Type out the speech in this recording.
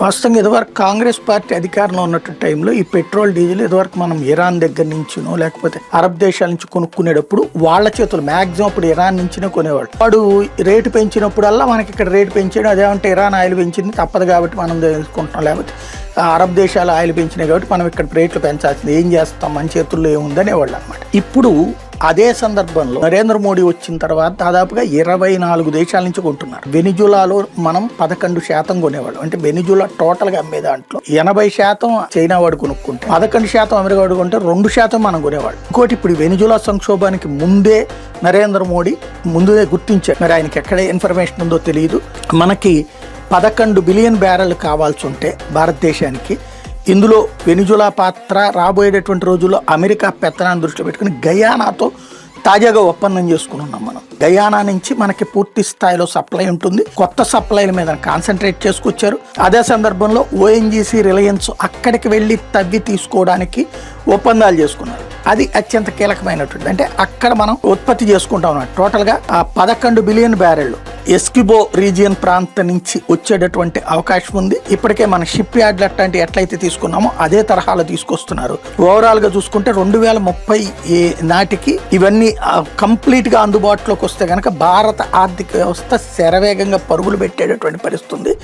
వాస్తవంగా ఇదివరకు కాంగ్రెస్ పార్టీ అధికారంలో ఉన్నట్టు టైంలో ఈ పెట్రోల్ డీజిల్ ఇదివరకు మనం ఇరాన్ దగ్గర నుంచినో లేకపోతే అరబ్ దేశాల నుంచి కొనుక్కునేటప్పుడు వాళ్ళ చేతులు మ్యాక్సిమం అప్పుడు ఇరాన్ నుంచినే కొనేవాళ్ళు. వాడు రేటు పెంచినప్పుడల్లా మనకి ఇక్కడ రేటు పెంచాడు. అదేమంటే ఇరాన్ ఆయిల్ పెంచింది తప్పదు కాబట్టి మనం తెలుసుకుంటున్నాం. లేకపోతే అరబ్ దేశాలు ఆయిల్ పెంచినాయి కాబట్టి మనం ఇక్కడ రేట్లు పెంచాల్సింది. ఏం చేస్తాం? మన చేతుల్లో ఏముందనే వాళ్ళు అనమాట ఇప్పుడు అదే సందర్భంలో నరేంద్ర మోడీ వచ్చిన తర్వాత దాదాపుగా ఇరవై నాలుగు దేశాల నుంచి కొంటున్నారు. వెనిజులాలో మనం పదకొండు శాతం కొనేవాళ్ళం. అంటే వెనిజులా టోటల్గా అమ్మే దాంట్లో ఎనభై శాతం చైనా వాడు కొనుక్కుంటే పదకొండు శాతం అమెరికా వాడు కొంటే రెండు శాతం మనం కొనేవాడు ఇంకోటి ఇప్పుడు వెనిజులా సంక్షోభానికి ముందే నరేంద్ర మోడీ ముందే గుర్తించారు మరి ఆయనకి ఎక్కడ ఇన్ఫర్మేషన్ ఉందో తెలియదు మనకి పదకొండు బిలియన్ బ్యారెల్ కావాల్సి ఉంటే భారతదేశానికి ఇందులో వెనిజులా పాత్ర రాబోయేటటువంటి రోజుల్లో అమెరికా పెత్తనాన్ని దృష్టిలో పెట్టుకుని గయానాతో తాజాగా ఒప్పందం చేసుకుని ఉన్నాం మనం. గయానా నుంచి మనకి పూర్తి స్థాయిలో సప్లై ఉంటుంది. కొత్త సప్లైల మీద కాన్సన్ట్రేట్ చేసుకొచ్చారు. అదే సందర్భంలో ఓఎన్జీసీ రిలయన్స్ అక్కడికి వెళ్ళి తవ్వి తీసుకోవడానికి ఒప్పందాలు చేసుకున్నారు. అది అత్యంత కీలకమైనటువంటి అంటే అక్కడ మనం ఉత్పత్తి చేసుకుంటాం అన్నమాట. టోటల్గా ఆ పదకొండు బిలియన్ బ్యారెళ్ళు ఎస్కిబో రీజియన్ ప్రాంతం నుంచి వచ్చేటటువంటి అవకాశం ఉంది. ఇప్పటికే మన షిప్ యార్డ్లు అట్లాంటి ఎట్లయితే తీసుకున్నామో అదే తరహాలో తీసుకొస్తున్నారు. ఓవరాల్గా చూసుకుంటే రెండు వేల ముప్పై నాటికి ఇవన్నీ కంప్లీట్గా అందుబాటులోకి వస్తే కనుక భారత ఆర్థిక వ్యవస్థ శరవేగంగా పరుగులు పెట్టేటటువంటి పరిస్థితి ఉంది.